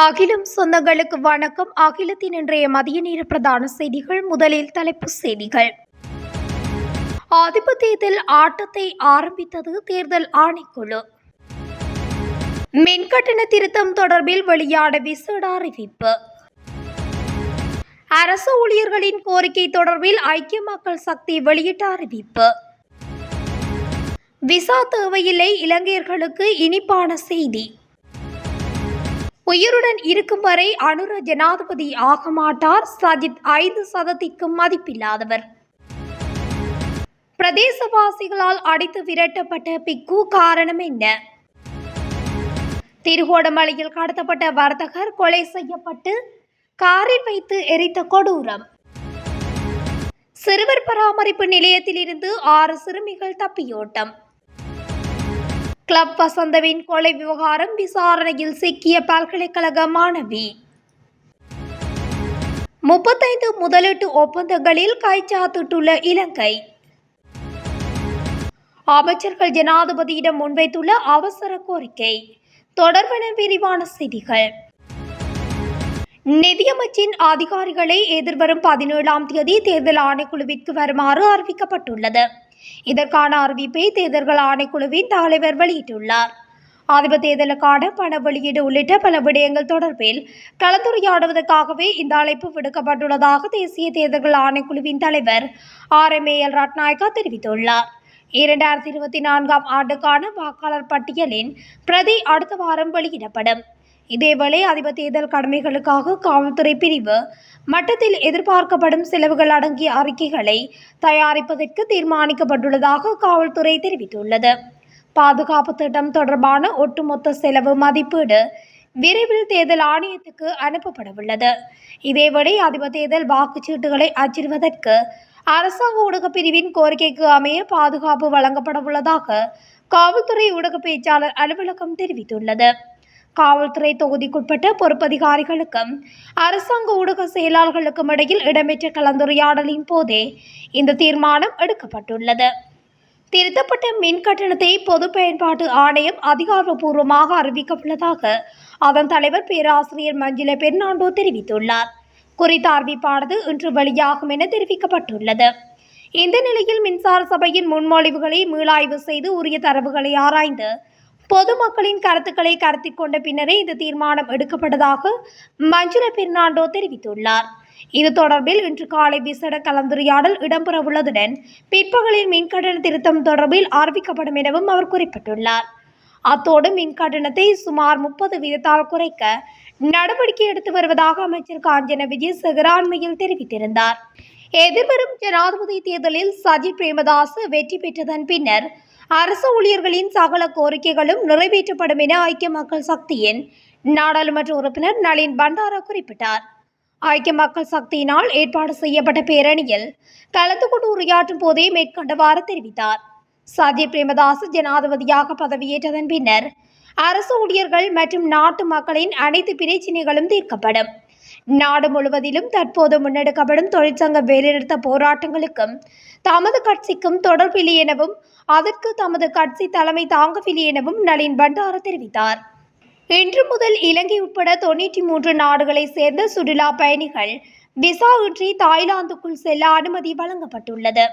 அகிலம் சொந்தங்களுக்கு வணக்கம். அகிலத்தின் இன்றைய மதிய நேர பிரதான செய்திகள். முதலில் தலைப்புச் செய்திகள். ஆதிபத்தியத்தில் ஆட்டத்தை ஆரம்பித்தது தேர்தல் ஆணைக்குழு. மின்கட்டண திருத்தம் தொடர்பில் வெளியான விசேட அறிவிப்பு. அரசு ஊழியர்களின் கோரிக்கை தொடர்பில் ஐக்கிய மக்கள் சக்தி வெளியிட்ட அறிவிப்பு. விசா தேவையில்லை இலங்கையர்களுக்கு இனிப்பான செய்தி. உயிருடன் இருக்கும் வரை அனுர ஜனாதிபதி ஆக மாட்டார். சஜித் ஐந்து சதத்திற்கும் மதிப்பில்லாதவர். பிரதேசவாசிகளால் அடித்து விரட்டப்பட்ட பிக்கு காரணம் என்ன? திருகோணமலையில் கடத்தப்பட்ட வர்த்தகர் கொலை செய்யப்பட்டு காரில் வைத்து எரித்த கொடூரம். சிறுவர் பராமரிப்பு நிலையத்திலிருந்து ஆறு சிறுமிகள் தப்பியோட்டம். கிளப் வசந்தவின் கொலை விவகாரம் விசாரணையில் சிக்கிய பல்கலைக்கழக மாணவி. முப்பத்தைந்து முதலீட்டு ஒப்பந்தங்களில் கைச்சாத்திட்டுள்ள இலங்கை. அமைச்சர்கள் ஜனாதிபதியிடம் முன்வைத்துள்ள அவசர கோரிக்கை தொடர்பென விரிவான செய்திகள். நிதியமைச்சின் அதிகாரிகளை எதிர்வரும் பதினேழாம் தேதி தேர்தல் ஆணைக்குழுவிற்கு வருமாறு அறிவிக்கப்பட்டுள்ளது. இதற்கான அறிவிப்பை தேர்தல்கள் ஆணைக்குழுவின் தலைவர் வெளியிட்டுள்ளார். ஆதிபத் தேர்தலுக்கான பண வெளியீடு உள்ளிட்ட பல விடயங்கள் தொடர்பில் கலந்துரையாடுவதற்காகவே இந்த அழைப்பு விடுக்கப்பட்டுள்ளதாக தேசிய தேர்தல்கள் ஆணைக்குழுவின் தலைவர் R. M. A. L. Ratnayake தெரிவித்துள்ளார். இரண்டாயிரத்தி இருபத்தி நான்காம் ஆண்டுக்கான வாக்காளர் பட்டியலின் பிரதி அடுத்த வாரம் வெளியிடப்படும். இதேவேளை அதிபர் தேர்தல் கடமைகளுக்காக காவல்துறை பிரிவு மட்டத்தில் எதிர்பார்க்கப்படும் செலவுகள் அடங்கிய அறிக்கைகளை தயாரிப்பதற்கு தீர்மானிக்கப்பட்டுள்ளதாக காவல்துறை தெரிவித்துள்ளது. பாதுகாப்பு திட்டம் தொடர்பான ஒட்டுமொத்த செலவு மதிப்பீடு விரைவில் தேர்தல் ஆணையத்துக்கு அனுப்பப்படவுள்ளது. இதேவேளை அதிபர் தேர்தல் வாக்குச்சீட்டுகளை அச்சிடுவதற்கு அரசாங்க ஊடக பிரிவின் கோரிக்கைக்கு அமைய பாதுகாப்பு வழங்கப்படவுள்ளதாக காவல்துறை ஊடக பேச்சாளர் அலுவலகம் தெரிவித்துள்ளது. காவல்துறை தொகுதிக்குட்பட்ட பொறுப்பதிகாரிகளுக்கும் அரசாங்க ஊடக செயலாளர்களுக்கும் இடையில் இடம்பெற்ற கலந்துரையாடலின் போதே இந்த தீர்மானம் எடுக்கப்பட்டுள்ளது. திருத்தப்பட்ட மின் கட்டணத்தை பொது பயன்பாட்டு ஆணையம் அதிகாரப்பூர்வமாக அறிவிக்கவுள்ளதாக அதன் தலைவர் பேராசிரியர் மஞ்சுள பெர்னாண்டோ தெரிவித்துள்ளார். குறித்த அறிவிப்பானது இன்று வெளியாகும் என தெரிவிக்கப்பட்டுள்ளது. இந்த நிலையில் மின்சார சபையின் முன்மொழிவுகளை மீளாய்வு செய்து உரிய தரவுகளை ஆராய்ந்து பொதுமக்களின் கருத்துக்களை கருத்தில் கொண்ட பின்னரே இந்த தீர்மானம் எடுக்கப்பட்டதாக மஞ்சுள பெர்னாண்டோ தெரிவித்துள்ளார். இது தொடர்பில் இன்று காலை விசேட கலந்துரையாடல் இடம்பெறவுள்ளதுடன் பிற்பகலில் மின்கட்டண திருத்தம் தொடர்பில் அறிவிக்கப்படும் எனவும் அவர் குறிப்பிட்டுள்ளார். அத்தோடு மின்கட்டணத்தை சுமார் முப்பது வீதத்தால் குறைக்க நடவடிக்கை எடுத்து வருவதாக அமைச்சர் காஞ்சன விஜயசேகர் அண்மையில் தெரிவித்திருந்தார். எதிர்வரும் ஜனாதிபதி தேர்தலில் சஜித் பிரேமதாஸ் வெற்றி பெற்றதன் பின்னர் அரசு ஊழியர்களின் சகல கோரிக்கைகளும் நிறைவேற்றப்படும் என ஐக்கிய மக்கள் சக்தியின் நாடாளுமன்ற உறுப்பினர் நளின் பண்டாரா குறிப்பிட்டார். ஐக்கிய மக்கள் சக்தியினால் ஏற்பாடு செய்யப்பட்ட பேரணியில் கலந்து கொண்டு உரையாற்றும் போதே மேற்கண்டவாறு தெரிவித்தார். சத்ய பிரேமதாஸ் ஜனாதிபதியாக பதவியேற்றதன் பின்னர் அரசு ஊழியர்கள் மற்றும் நாட்டு மக்களின் அனைத்து பிரச்சினைகளும் தீர்க்கப்படும். நாடு முழுவதிலும் தற்போது முன்னெடுக்கப்படும் தொழிற்சங்க வேலைநிறுத்த போராட்டங்களுக்கும் தமது கட்சிக்கும் தொடர்பில்லை எனவும் அதற்கு தமது கட்சி தலைமை தாங்கவில்லை எனவும் நளின் பண்டார தெரிவித்தார். இன்று முதல் இலங்கை உட்பட தொன்னூற்றி மூன்று நாடுகளைச் சேர்ந்த சுற்றுலா பயணிகள் விசா இன்றி தாய்லாந்துக்குள் செல்ல அனுமதி வழங்கப்பட்டுள்ளது.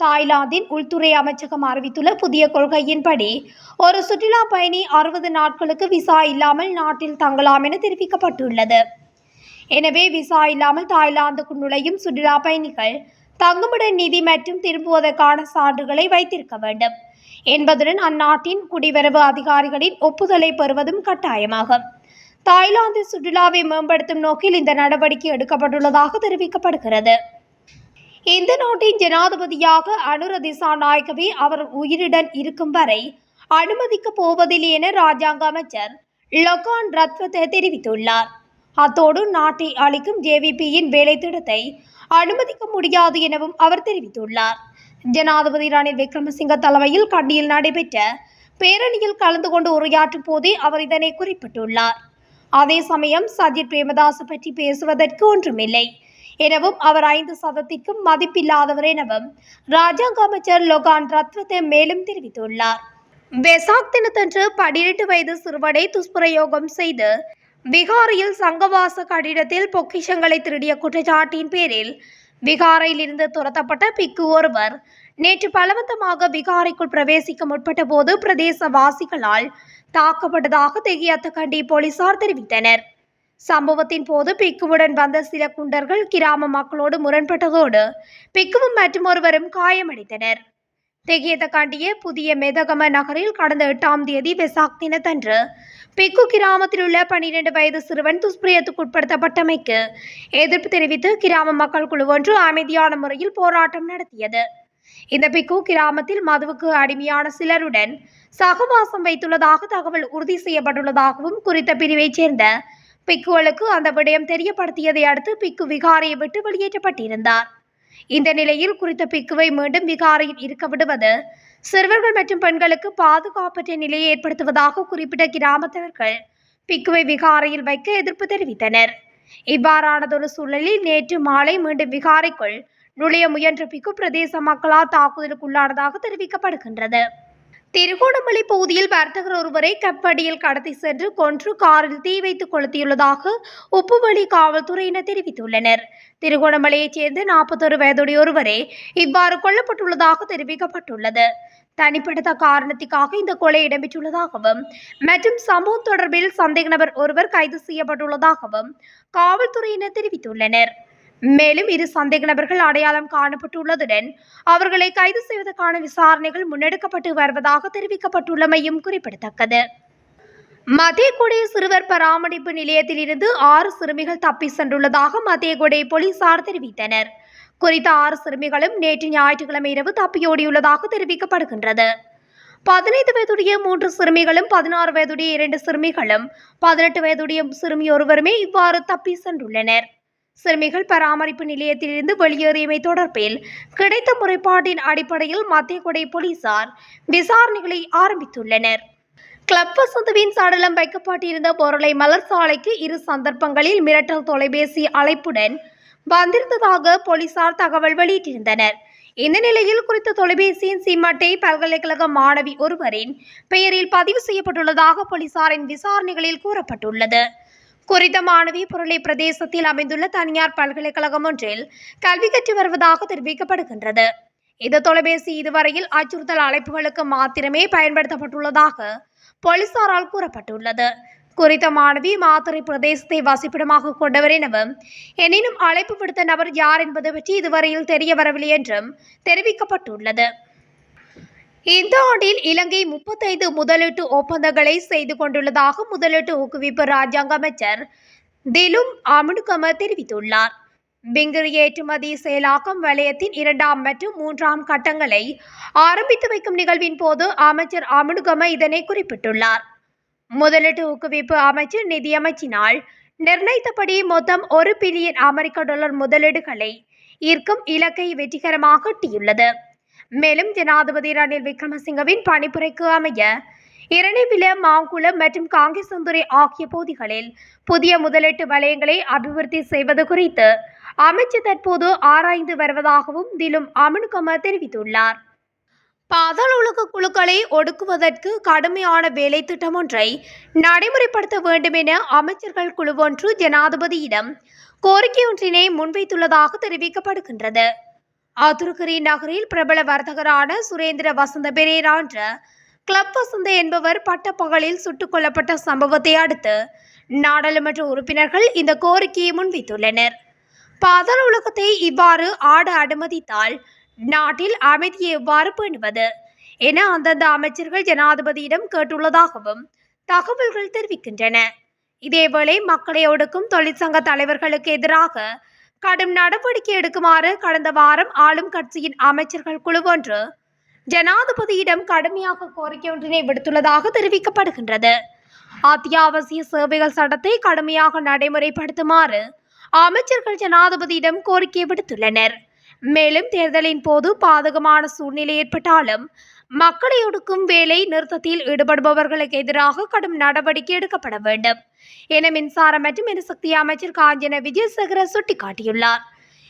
தாய்லாந்தின் உள்துறை அமைச்சகம் அறிவித்துள்ள புதிய கொள்கையின்படி ஒரு சுற்றுலா பயணி அறுபது நாட்களுக்கு விசா இல்லாமல் நாட்டில் தங்கலாம் என தெரிவிக்கப்பட்டுள்ளது. எனவே விசா இல்லாமல் தாய்லாந்துக்கு நுழையும் சுற்றுலா பயணிகள் தங்குமிட நிதி மற்றும் திரும்புவதற்கான சான்றுகளை வைத்திருக்க வேண்டும் என்பதுடன் அந்நாட்டின் குடிவரவு அதிகாரிகளின் ஒப்புதலை பெறுவதும் கட்டாயமாகும். தாய்லாந்து சுற்றுலாவை மேம்படுத்தும் நோக்கில் இந்த நடவடிக்கை எடுக்கப்பட்டுள்ளதாக தெரிவிக்கப்படுகிறது. இந்த நாட்டின் ஜனாதிபதியாக அனுர திசாநாயகவே அவர் உயிருடன் இருக்கும் வரை அனுமதிக்கப் போவதில்லை என ராஜாங்க அமைச்சர் லொகான் ரத்வத் தெரிவித்துள்ளார். அத்தோடு நாட்டை அளிக்கும் ஜேவிபியின் வேலை திட்டத்தை அனுமதிக்க முடியாது எனவும் அவர் தெரிவித்துள்ளார். ஜனாதிபதி ரணில் விக்ரமசிங்க தலைமையில் கண்டியில் நடைபெற்ற பேரணியில் கலந்து கொண்டு உரையாற்றும் போதே அவர் இதனை குறிப்பிட்டுள்ளார். அதே சமயம் சஜித் பிரேமதாஸ் பற்றி பேசுவதற்கு ஒன்றுமில்லை. எனவும் அவர் ஐந்து சதத்திற்கும் மதிப்பில்லாதவர் எனவும் ராஜாங்க அமைச்சர் லொகான் ரத்வத்தை மேலும் தெரிவித்துள்ளார். வெசாக் தினத்தன்று பதினெட்டு வயது சிறுவனை துஷ்பிரயோகம் செய்து பீகாரில் சங்கவாச கட்டிடத்தில் பொக்கிஷங்களை திருடிய குற்றச்சாட்டின் பேரில் பீகாரில் இருந்து துரத்தப்பட்ட பிக்கு ஒருவர். நேற்று பலவந்தமாக பீகாரைக்குள் பிரவேசிக்க முற்பட்ட போது பிரதேசவாசிகளால் தாக்கப்பட்டதாக தெகியத்தகண்டி போலீசார் தெரிவித்தனர். சம்பவத்தின் போது பிக்குவுடன் வந்த சில குண்டர்கள் கிராம மக்களோடு முரண்பட்டதோடு பிக்குவும் மற்றும் ஒருவரும் காயமடைந்தனர். தெகியதக்காண்டிய புதிய மெதகம நகரில் கடந்த எட்டாம் தேதி வெசாக் தினத்தன்று பிக்கு கிராமத்தில் உள்ள பனிரெண்டு வயது சிறுவன் துஷ்பிரியத்துக்கு உட்படுத்தப்பட்டமைக்கு எதிர்ப்பு தெரிவித்து கிராம மக்கள் குழு ஒன்று அமைதியான முறையில் போராட்டம் நடத்தியது. இந்த பிக்கு கிராமத்தில் மதுவுக்கு அடிமையான சிலருடன் சகவாசம் வைத்துள்ளதாக தகவல் உறுதி செய்யப்பட்டுள்ளதாகவும் குறித்த பிரிவைச் சேர்ந்த பிக்குகளுக்கு அந்த விடயம் தெரியப்படுத்தியதை அடுத்து பிக்கு விகாரையை விட்டு வெளியேற்றப்பட்டிருந்தார். இந்த நிலையில் குறித்த பிக்குவை மீண்டும் விகாரையில் இருக்க விடுவது சிறுவர்கள் மற்றும் பெண்களுக்கு பாதுகாப்பற்ற நிலையை ஏற்படுத்துவதாக குறிப்பிட்ட கிராமத்தவர்கள் பிக்குவை விகாரையில் வைக்க எதிர்ப்பு தெரிவித்தனர். இவ்வாறானதொரு சூழலில் நேற்று மாலை மீண்டும் விகாரைக்குள் நுழைய முயன்ற பிக்கு பிரதேச மக்களால் தாக்குதலுக்குள்ளானதாக தெரிவிக்கப்படுகின்றது. திருகோணமலை பகுதியில் வர்த்தகர் ஒருவரை கப்படியில் கடத்தி சென்று கொன்று காரில் தீ வைத்து கொளுத்தியுள்ளதாக உப்புவழி காவல்துறையினர் தெரிவித்துள்ளனர். திருகோணமலையைச் சேர்ந்த நாற்பத்தொரு வயதுடைய ஒருவரே இவ்வாறு கொல்லப்பட்டுள்ளதாக தெரிவிக்கப்பட்டுள்ளது. தனிப்பட்ட காரணத்திற்காக இந்த கொலை இடம்பெற்றுள்ளதாகவும் மற்றும் சம்பவம் தொடர்பில் சந்தேக நபர் ஒருவர் கைது செய்யப்பட்டுள்ளதாகவும் காவல்துறையினர் தெரிவித்துள்ளனர். மேலும் இரு சந்தேக நபர்கள் அடையாளம் காணப்பட்டுள்ளதுடன் அவர்களை கைது செய்வதற்கான விசாரணைகள் முன்னெடுக்கப்பட்டு வருவதாக தெரிவிக்கப்பட்டுள்ளமையும் குறிப்பிடத்தக்கது. மத்தியகுடை சிறுவர் பராமரிப்பு நிலையத்தில் இருந்து ஆறு சிறுமிகள் தப்பி சென்றுள்ளதாக மத்தியகுடை போலீசார் தெரிவித்தனர். குறித்த ஆறு சிறுமிகளும் நேற்று ஞாயிற்றுக்கிழமை இரவு தப்பியோடியுள்ளதாக தெரிவிக்கப்படுகின்றது. பதினைந்து வயதுடைய மூன்று சிறுமிகளும் பதினாறு வயதுடைய இரண்டு சிறுமிகளும் பதினெட்டு வயதுடைய சிறுமி ஒருவருமே இவ்வாறு தப்பி சென்றுள்ளனர். சிறுமிகள் பராமரிப்பு நிலையத்திலிருந்து வெளியேறியமை தொடர்பில் கிடைத்த முறைப்பாட்டின் அடிப்படையில் மத்திய கொடை போலீசார் விசாரணைகளை ஆரம்பித்துள்ளனர். கிளப் வசந்தவின் சடலம் வைக்கப்பட்டிருந்த பொருளை மலர் சாலைக்கு இரு சந்தர்ப்பங்களில் மிரட்டல் தொலைபேசி அழைப்புடன் வந்திருந்ததாக போலீசார் தகவல் வெளியிட்டிருந்தனர். இந்த நிலையில் குறித்த தொலைபேசியின் சிம்மட்டை பல்கலைக்கழக மாணவி ஒருவரின் பெயரில் பதிவு செய்யப்பட்டுள்ளதாக போலீசாரின் விசாரணைகளில் கூறப்பட்டுள்ளது. குறித்த மாணவி பொருளை பிரதேசத்தில் அமைந்துள்ள தனியார் பல்கலைக்கழகம் ஒன்றில் கல்வி கற்று வருவதாக தெரிவிக்கப்படுகின்றது. இந்த தொலைபேசி இதுவரையில் அச்சுறுத்தல் அழைப்புகளுக்கு மாத்திரமே பயன்படுத்தப்பட்டுள்ளதாக போலீசாரால் கூறப்பட்டுள்ளது. குறித்த மாணவி மாத்தறை பிரதேசத்தை வசிப்பிடமாக கொண்டவர் எனவும் எனினும் அழைப்பு விடுத்த நபர் யார் என்பது பற்றி இதுவரையில் தெரிய வரவில்லை என்றும் தெரிவிக்கப்பட்டுள்ளது. இந்த ஆண்டில் இலங்கை முப்பத்தைந்து முதலீட்டு ஒப்பந்தங்களை செய்து கொண்டுள்ளதாக முதலீட்டு ஊக்குவிப்பு ராஜாங்க அமைச்சர் திலும் அமுனுகம தெரிவித்துள்ளார். பிங்கிரி ஏற்றுமதி செயலாக்கம் வலயத்தின் இரண்டாம் மற்றும் மூன்றாம் கட்டங்களை ஆரம்பித்து வைக்கும் நிகழ்வின் போது அமைச்சர் அமுனுகம இதனை குறிப்பிட்டுள்ளார். முதலீட்டு ஊக்குவிப்பு அமைச்சர் நிதியமைச்சினால் நிர்ணயித்தபடி மொத்தம் ஒரு பில்லியன் அமெரிக்க டாலர் முதலீடுகளை ஈர்க்கும் இலக்கை வெற்றிகரமாக எட்டியுள்ளது. மேலும் ஜனாதிபதி ரணில் விக்ரமசிங்கவின் பணிப்புரைக்கு அமைய இரணிவில மாங்குளம் மற்றும் காங்கேசந்துறை ஆகிய பகுதிகளில் புதிய முதலீட்டு வலயங்களை அபிவிருத்தி செய்வது குறித்து அமைச்சர் தற்போது ஆராய்ந்து வருவதாகவும் திலும் அமனுகம தெரிவித்துள்ளார். பாதாள உலக குழுக்களை ஒடுக்குவதற்கு கடுமையான வேலை திட்டம் ஒன்றை நடைமுறைப்படுத்த வேண்டும் என அமைச்சர்கள் குழு ஒன்று ஜனாதிபதியிடம் கோரிக்கை ஒன்றினை முன்வைத்துள்ளதாக தெரிவிக்கப்படுகின்றது. ஆத்துருக்கரி நகரில் பிரபல வர்த்தகரான சுரேந்திர வசந்த பெரேரா என்ற கிளப் வசந்த என்பவர் பட்டப்பகலில் சுட்டுக் கொல்லப்பட்ட சம்பவத்தை அடுத்து நாடாளுமன்ற உறுப்பினர்கள் இந்த கோரிக்கையை முன்வைத்துள்ளனர். பாதாள உலகத்தை இவ்வாறு ஆட அனுமதித்தால் நாட்டில் அமைதியை எவ்வாறு பேணுவது என அந்தந்த அமைச்சர்கள் ஜனாதிபதியிடம் கேட்டுள்ளதாகவும் தகவல்கள் தெரிவிக்கின்றன. இதேவேளை மக்களை ஒடுக்கும் தொழிற்சங்க தலைவர்களுக்கு எதிராக கடும் நடவடிக்கை எடுக்குமாறு கடந்த வாரம் ஆளும் கட்சியின் அமைச்சர்கள் குழு ஒன்று ஜனாதிபதியிடம் கடுமையாக கோரிக்கை ஒன்றினை விடுத்துள்ளதாக தெரிவிக்கப்படுகின்றது. அத்தியாவசிய சேவைகள் சட்டத்தை கடுமையாக நடைமுறைப்படுத்துமாறு அமைச்சர்கள் ஜனாதிபதியிடம் கோரிக்கை விடுத்துள்ளனர். மேலும் தேர்தலின் போது பாதகமான சூழ்நிலை ஏற்பட்டாலும் மக்களை ஒடுக்கும் வேலை நிறுத்தத்தில் ஈடுபடுபவர்களுக்கு எதிராக கடும் நடவடிக்கை எடுக்கப்பட வேண்டும். என மின்சாரம் மற்றும் எரிசக்தி அமைச்சர் காஞ்சன விஜயசேகர சுட்டிக்காட்டியுள்ளார்.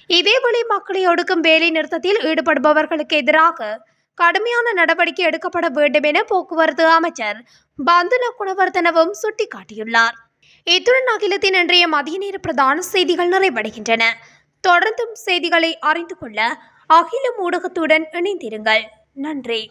இதேவேளை மக்களை ஒடுக்கும் வேலை நிறுத்தத்தில் ஈடுபடுபவர்களுக்கு எதிராக கடுமையான நடவடிக்கை எடுக்கப்பட வேண்டும் என போக்குவரத்து அமைச்சர் பந்துல குணவர்த்தனவும் சுட்டிக்காட்டியுள்ளார். இத்துடன் அகிலத்தின் இன்றைய மதிய நேர பிரதான செய்திகள் நிறைவடைகின்றன. தொடர்ந்தும் செய்திகளை அறிந்து கொள்ள அகிலம் ஊடகத்துடன் இணைந்திருங்கள். நன்றி.